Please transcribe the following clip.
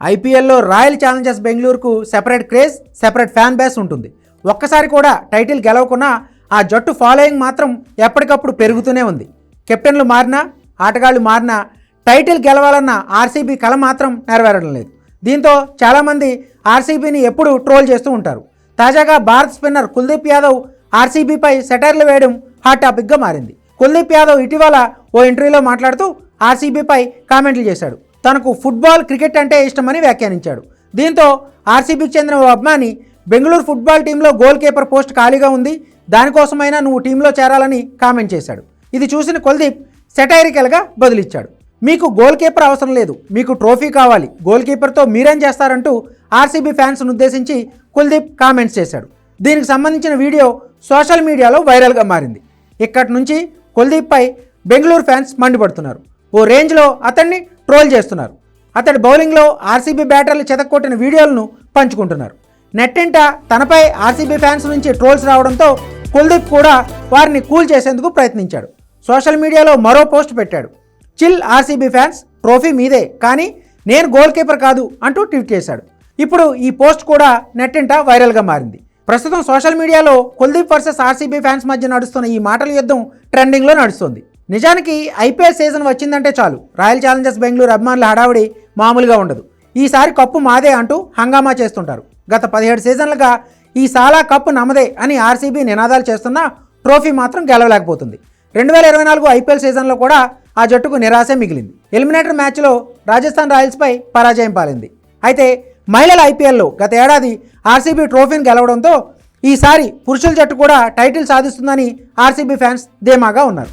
ఐపీఎల్లో royal Challengers బెంగళూరుకు separate craze separate fan base ఉంటుంది. ఒక్కసారి కూడా టైటిల్ గెలవకున్నా ఆ జట్టు ఫాలోయింగ్ మాత్రం ఎప్పటికప్పుడు పెరుగుతూనే ఉంది. కెప్టెన్లు మారినా ఆటగాళ్ళు మారినా టైటిల్ గెలవాలన్న ఆర్సీబీ కళ మాత్రం నెరవేరడం లేదు. దీంతో చాలామంది ఆర్సీబీని ఎప్పుడూ ట్రోల్ చేస్తూ ఉంటారు. తాజాగా భారత్ స్పిన్నర్ కుల్దీప్ యాదవ్ ఆర్సీబీపై సెటైర్లు వేయడం హాట్ టాపిక్గా మారింది. కుల్దీప్ యాదవ్ ఇటీవల ఓ ఇంటర్వ్యూలో మాట్లాడుతూ ఆర్సీబీపై కామెంట్లు చేశాడు. తనకు ఫుట్బాల్ క్రికెట్ అంటే ఇష్టమని వ్యాఖ్యానించాడు. దీంతో ఆర్సీబీకి చెందిన ఓ అభిమాని బెంగళూరు ఫుట్బాల్ టీంలో గోల్ కీపర్ పోస్ట్ ఖాళీగా ఉంది. దానికోసమైనా నువ్వు టీంలో చేరాలని కామెంట్ చేశాడు. ఇది చూసిన కుల్దీప్ సెటైరికల్గా బదులిచ్చాడు. మీకు గోల్ కీపర్ అవసరం లేదు. మీకు ట్రోఫీ కావాలి. గోల్ కీపర్తో మీరేం చేస్తారంటూ ఆర్సీబీ ఫ్యాన్స్ను ఉద్దేశించి కుల్దీప్ కామెంట్స్ చేశాడు. దీనికి సంబంధించిన వీడియో సోషల్ మీడియాలో వైరల్గా మారింది. ఇక్కడి నుంచి కుల్దీప్పై బెంగళూరు ఫ్యాన్స్ మండిపడుతున్నారు. ఓ రేంజ్లో అతన్ని ట్రోల్ చేస్తున్నారు. అతడి బౌలింగ్లో ఆర్సీబీ బ్యాటర్లు చెతక్కొట్టిన వీడియోలను పంచుకుంటున్నారు. నెట్టింట తనపై ఆర్సీబీ ఫ్యాన్స్ నుంచి ట్రోల్స్ రావడంతో కుల్దీప్ కూడా వారిని కూల్ చేసేందుకు ప్రయత్నించాడు. సోషల్ మీడియాలో మరో పోస్ట్ పెట్టాడు. చిల్ ఆర్సీబీ ఫ్యాన్స్ ట్రోఫీ మీదే కానీ నేను గోల్ కీపర్ కాదు అంటూ ట్వీట్ చేశాడు. ఇప్పుడు ఈ పోస్ట్ కూడా నెట్టింట వైరల్గా మారింది. ప్రస్తుతం సోషల్ మీడియాలో కుల్దీప్ వర్సెస్ ఆర్సీబీ ఫ్యాన్స్ మధ్య నడుస్తున్న ఈ మాటల యుద్ధం ట్రెండింగ్లో నడుస్తుంది. నిజానికి ఐపీఎల్ సీజన్ వచ్చిందంటే చాలు. రాయల్ ఛాలెంజర్స్ బెంగళూరు అభిమానుల హడావుడి మామూలుగా ఉండదు. ఈసారి కప్పు మాదే అంటూ హంగామా చేస్తుంటారు. గత పదిహేడు సీజన్లుగా ఈ సాలా కప్పు నమ్మదే అని ఆర్సీబీ నినాదాలు చేస్తున్నా ట్రోఫీ మాత్రం గెలవలేకపోతుంది. రెండు వేల ఇరవై నాలుగు ఐపీఎల్ సీజన్లో కూడా ఆ జట్టుకు నిరాశే మిగిలింది. ఎలిమినేటర్ మ్యాచ్లో రాజస్థాన్ రాయల్స్పై పరాజయం పాలింది. అయితే మహిళల ఐపీఎల్లో గత ఏడాది ఆర్సీబీ ట్రోఫీని గెలవడంతో ఈసారి పురుషుల జట్టు కూడా టైటిల్ సాధిస్తుందని ఆర్సీబీ ఫ్యాన్స్ ధీమాగా ఉన్నారు.